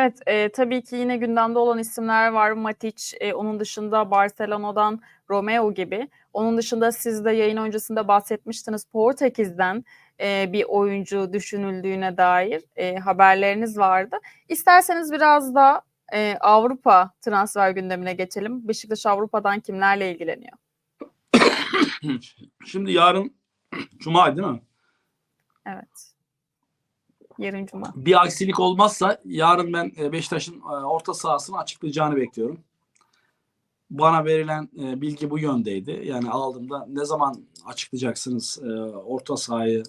Evet, eee, tabii ki yine gündemde olan isimler var. Matic, eee, onun dışında Barcelona'dan Romeu gibi. Onun dışında siz de yayın öncesinde bahsetmiştiniz Portekiz'den eee, bir oyuncu düşünüldüğüne dair eee, haberleriniz vardı. İsterseniz biraz da eee, Avrupa transfer gündemine geçelim. Beşiktaş Avrupa'dan kimlerle ilgileniyor? Şimdi yarın Cuma değil mi? Evet. Yarın Cuma. Bir aksilik olmazsa yarın ben e, Beşiktaş'ın e, orta sahasını açıklayacağını bekliyorum. Bana verilen e, bilgi bu yöndeydi. Yani aldığımda ne zaman açıklayacaksınız orta sahayı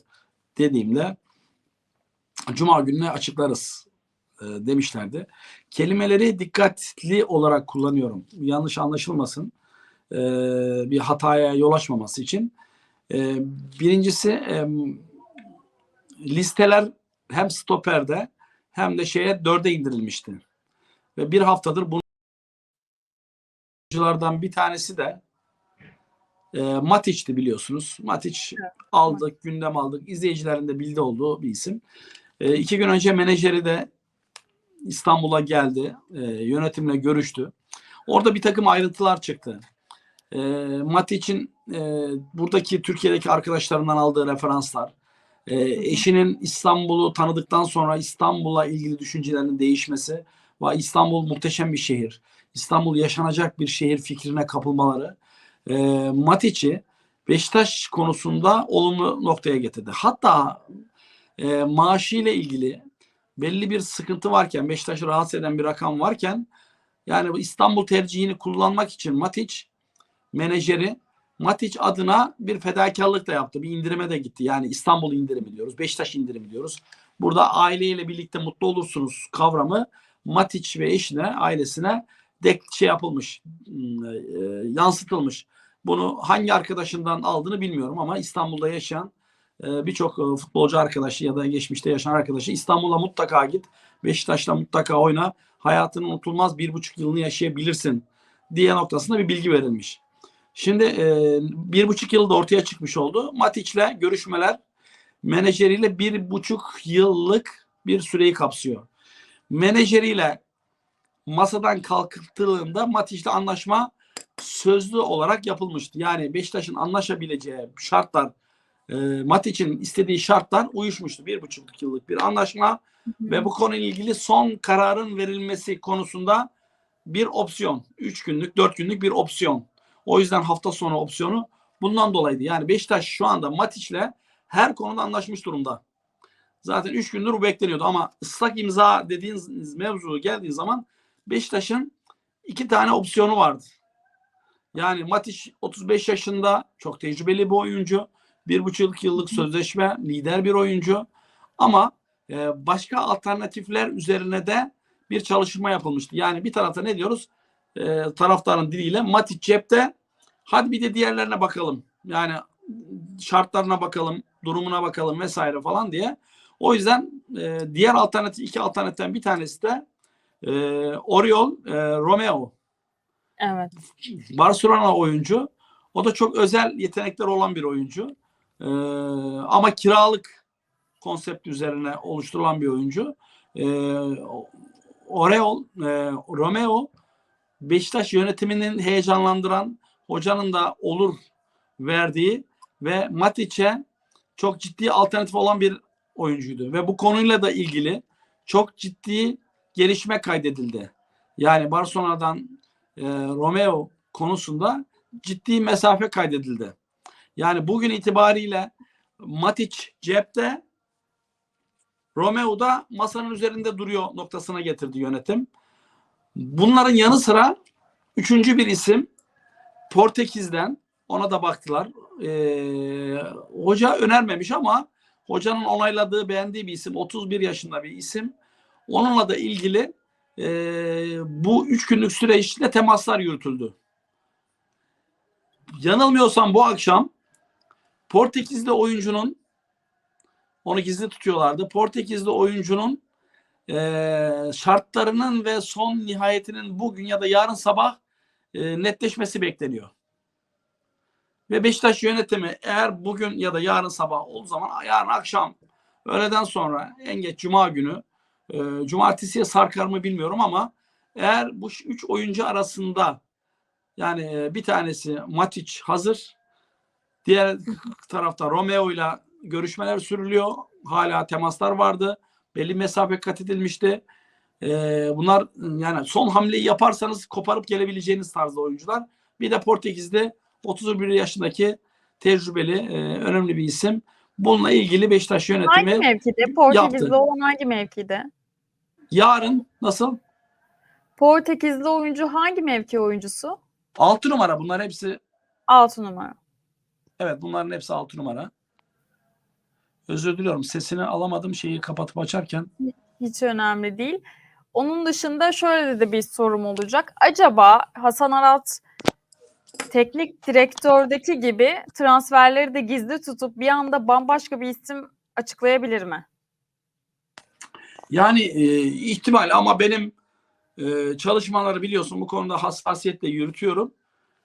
dediğimde Cuma gününe açıklarız demişlerdi. Kelimeleri dikkatli olarak kullanıyorum. Yanlış anlaşılmasın. Bir hataya yol açmaması için. Birincisi listeler hem stoperde hem de şeye dörde indirilmişti. Ve bir haftadır bu oyunculardan bir tanesi de e, Matic'ti biliyorsunuz. Matic aldık, gündem aldık. İzleyicilerin de bildiği olduğu bir isim. E, iki gün önce menajeri de İstanbul'a geldi. E, yönetimle görüştü. Orada bir takım ayrıntılar çıktı. E, Matic'in e, buradaki Türkiye'deki arkadaşlarından aldığı referanslar, e, eşinin İstanbul'u tanıdıktan sonra İstanbul'a ilgili düşüncelerinin değişmesi ve İstanbul muhteşem bir şehir. İstanbul yaşanacak bir şehir fikrine kapılmaları e, Matic'i Beşiktaş konusunda olumlu noktaya getirdi. Hatta e, maaşıyla ilgili belli bir sıkıntı varken Beşiktaş'ı rahatsız eden bir rakam varken yani bu İstanbul tercihini kullanmak için Matic menajeri Matic adına bir fedakarlık da yaptı. Bir indirime de gitti. Yani İstanbul indirimi diyoruz. Beşiktaş indirimi diyoruz. Burada aileyle birlikte mutlu olursunuz kavramı Matic ve eşine, ailesine dek şey yapılmış, e, yansıtılmış. Bunu hangi arkadaşından aldığını bilmiyorum ama İstanbul'da yaşayan e, birçok e, futbolcu arkadaşı ya da geçmişte yaşayan arkadaşı İstanbul'a mutlaka git. Beşiktaş'ta mutlaka oyna. Hayatının unutulmaz bir buçuk yılını yaşayabilirsin diye noktasında bir bilgi verilmiş. Şimdi e, bir buçuk yılda ortaya çıkmış oldu. Matic'le görüşmeler menajeriyle bir buçuk yıllık bir süreyi kapsıyor. Menajeriyle masadan kalkıldığında Matic'le anlaşma sözlü olarak yapılmıştı. Yani Beşiktaş'ın anlaşabileceği şartlar e, Matic'in istediği şartlar uyuşmuştu. Bir buçuk yıllık bir anlaşma ve bu konuyla ilgili son kararın verilmesi konusunda bir opsiyon. Üç günlük, dört günlük bir opsiyon. O yüzden hafta sonu opsiyonu bundan dolayıydı. Yani Beşiktaş şu anda Matic'le her konuda anlaşmış durumda. Zaten 3 gündür bu bekleniyordu ama ıslak imza dediğiniz mevzu geldiği zaman Beşiktaş'ın iki tane opsiyonu vardı. Yani Matic 35 yaşında çok tecrübeli bir oyuncu. Bir buçuk yıllık sözleşme lider bir oyuncu. Ama e, başka alternatifler üzerine de bir çalışma yapılmıştı. Yani bir tarafta ne diyoruz? E, taraftarın diliyle Matic cepte. Hadi bir de diğerlerine bakalım. Yani şartlarına bakalım, durumuna bakalım vesaire falan diye. O yüzden e, diğer alternatif iki alternatiften bir tanesi de e, Oriol e, Romeo. Evet. Barcelona oyuncu. O da çok özel yetenekler olan bir oyuncu. E, ama kiralık konsept üzerine oluşturulan bir oyuncu. E, Oriol e, Romeo Beşiktaş yönetiminin heyecanlandıran hocanın da olur verdiği ve Matic'e çok ciddi alternatif olan bir oyuncuydu. Ve bu konuyla da ilgili çok ciddi gelişme kaydedildi. Yani Barcelona'dan e, Romeo konusunda ciddi mesafe kaydedildi. Yani bugün itibariyle Matic cepte Romeo da masanın üzerinde duruyor noktasına getirdi yönetim. Bunların yanı sıra üçüncü bir isim Portekiz'den ona da baktılar. Ee, hoca önermemiş ama hocanın onayladığı beğendiği bir isim 31 yaşında bir isim. Onunla da ilgili e, bu üç günlük süreçte temaslar yürütüldü. Yanılmıyorsam bu akşam Portekiz'de oyuncunun onu gizli tutuyorlardı. Portekiz'de oyuncunun e, şartlarının ve son nihayetinin bugün ya da yarın sabah e, netleşmesi bekleniyor. Ve Beşiktaş yönetimi eğer bugün ya da yarın sabah olduğu zaman yarın akşam öğleden sonra en geç cuma günü E, cumartesiye sarkar mı bilmiyorum ama eğer bu üç oyuncu arasında yani e, bir tanesi Matic hazır. Diğer tarafta Romeo ile görüşmeler sürülüyor. Hala temaslar vardı. Belli mesafe kat edilmişti. Ee, bunlar yani son hamleyi yaparsanız koparıp gelebileceğiniz tarzda oyuncular. Bir de Portekiz'de 31 yaşındaki tecrübeli e, önemli bir isim. Bununla ilgili Beşiktaş Hangi yönetimi mevkide? Portekizli yaptı. olan hangi mevkide? yarın nasıl? Portekizli oyuncu hangi mevki oyuncusu? 6 numara bunlar hepsi 6 numara. evet bunların hepsi 6 numara. Özür diliyorum sesini alamadım şeyi kapatıp açarken. Hiç önemli değil. Onun dışında şöyle de bir sorum olacak. Acaba Hasan Arat teknik direktördeki gibi transferleri de gizli tutup bir anda bambaşka bir isim açıklayabilir mi? Yani e, ihtimal ama benim e, çalışmaları biliyorsun bu konuda hassasiyetle yürütüyorum.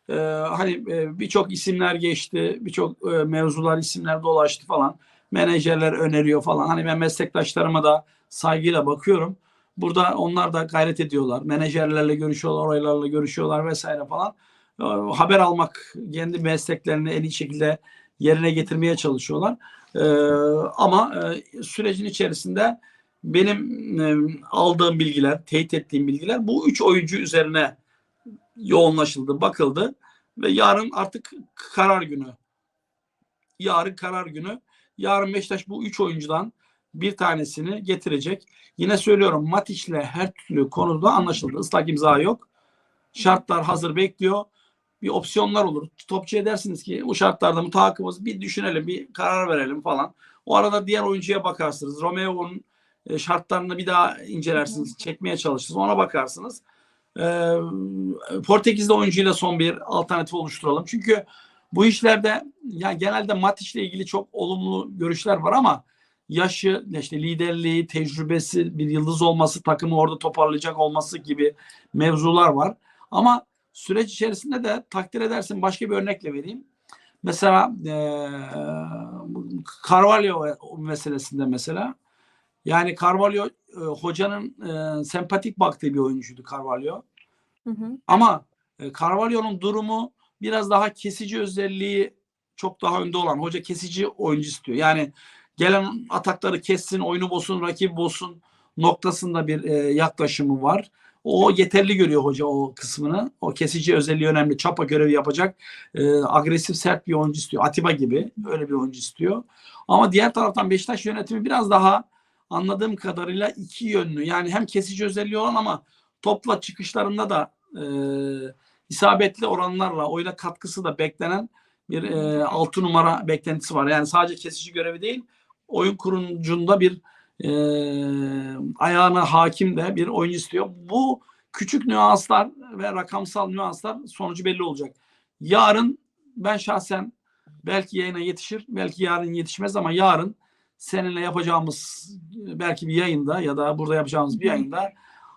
E, hani e, birçok isimler geçti, birçok e, mevzular isimler dolaştı falan. Menajerler öneriyor falan. Hani ben meslektaşlarıma da saygıyla bakıyorum. Burada onlar da gayret ediyorlar. Menajerlerle görüşüyorlar, oraylarla görüşüyorlar vesaire falan. E, haber almak, kendi mesleklerini en iyi şekilde yerine getirmeye çalışıyorlar. E, ama e, sürecin içerisinde benim e, aldığım bilgiler, teyit ettiğim bilgiler bu üç oyuncu üzerine yoğunlaşıldı, bakıldı ve yarın artık karar günü. Yarın karar günü. Yarın Beşiktaş bu üç oyuncudan bir tanesini getirecek. Yine söylüyorum Matic'le her türlü konuda anlaşıldı. Islak imza yok. Şartlar hazır bekliyor. Bir opsiyonlar olur. Topçuya dersiniz ki bu şartlarda mutakımız bir düşünelim, bir karar verelim falan. O arada diğer oyuncuya bakarsınız. Romeo'nun e, şartlarını bir daha incelersiniz. Çekmeye çalışırsınız. Ona bakarsınız. Ee, Portekiz'de oyuncuyla son bir alternatif oluşturalım. Çünkü bu işlerde yani genelde Matic ile ilgili çok olumlu görüşler var ama yaşı, işte liderliği, tecrübesi, bir yıldız olması, takımı orada toparlayacak olması gibi mevzular var. Ama süreç içerisinde de takdir edersin başka bir örnekle vereyim. Mesela e, Carvalho meselesinde mesela yani Carvalho e, hocanın e, sempatik baktığı bir oyuncuydu Carvalho. Hı hı. Ama e, Carvalho'nun durumu biraz daha kesici özelliği çok daha önde olan. Hoca kesici oyuncu istiyor. Yani gelen atakları kessin, oyunu bozsun, rakibi bozsun noktasında bir e, yaklaşımı var. O yeterli görüyor hoca o kısmını. O kesici özelliği önemli. Çapa görevi yapacak. E, agresif sert bir oyuncu istiyor. Atiba gibi öyle bir oyuncu istiyor. Ama diğer taraftan Beşiktaş yönetimi biraz daha anladığım kadarıyla iki yönlü. Yani hem kesici özelliği olan ama topla çıkışlarında da e, isabetli oranlarla oyuna katkısı da beklenen bir e, altı numara beklentisi var. Yani sadece kesici görevi değil oyun kurucunda bir e, ayağına hakim de bir oyuncu istiyor. Bu küçük nüanslar ve rakamsal nüanslar sonucu belli olacak. Yarın ben şahsen belki yayına yetişir, belki yarın yetişmez ama yarın seninle yapacağımız belki bir yayında ya da burada yapacağımız bir yayında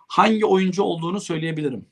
hangi oyuncu olduğunu söyleyebilirim.